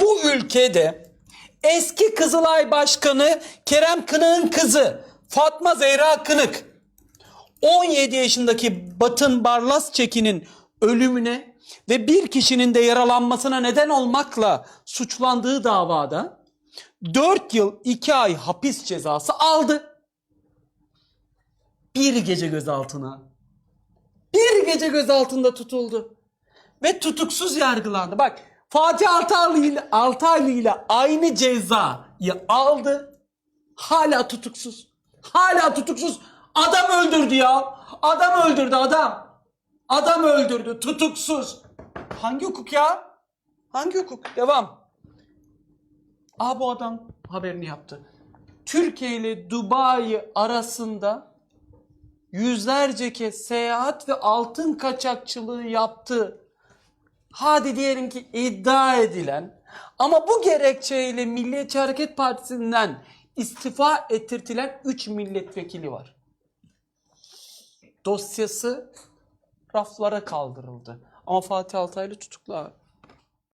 bu ülkede eski Kızılay Başkanı Kerem Kınık'ın kızı Fatma Zehra Kınık 17 yaşındaki Batın Barlas Çeki'nin ölümüne ve bir kişinin de yaralanmasına neden olmakla suçlandığı davada 4 yıl 2 ay hapis cezası aldı. Bir gece gözaltına. Bir gece gözaltında tutuldu. Ve tutuksuz yargılandı. Bak Fatih Altaylı ile, Altaylı ile aynı cezayı aldı. Hala tutuksuz. Hala tutuksuz. Adam öldürdü ya. Adam öldürdü adam. Adam öldürdü. Tutuksuz. Hangi hukuk ya? Hangi hukuk? Devam. Aa bu adam haberini yaptı. Türkiye ile Dubai arasında yüzlerce kez seyahat ve altın kaçakçılığı yaptı. Hadi diyelim ki iddia edilen ama bu gerekçeyle Milliyetçi Hareket Partisi'nden istifa ettirtilen 3 milletvekili var. Dosyası raflara kaldırıldı. Ama Fatih Altaylı tutuklu.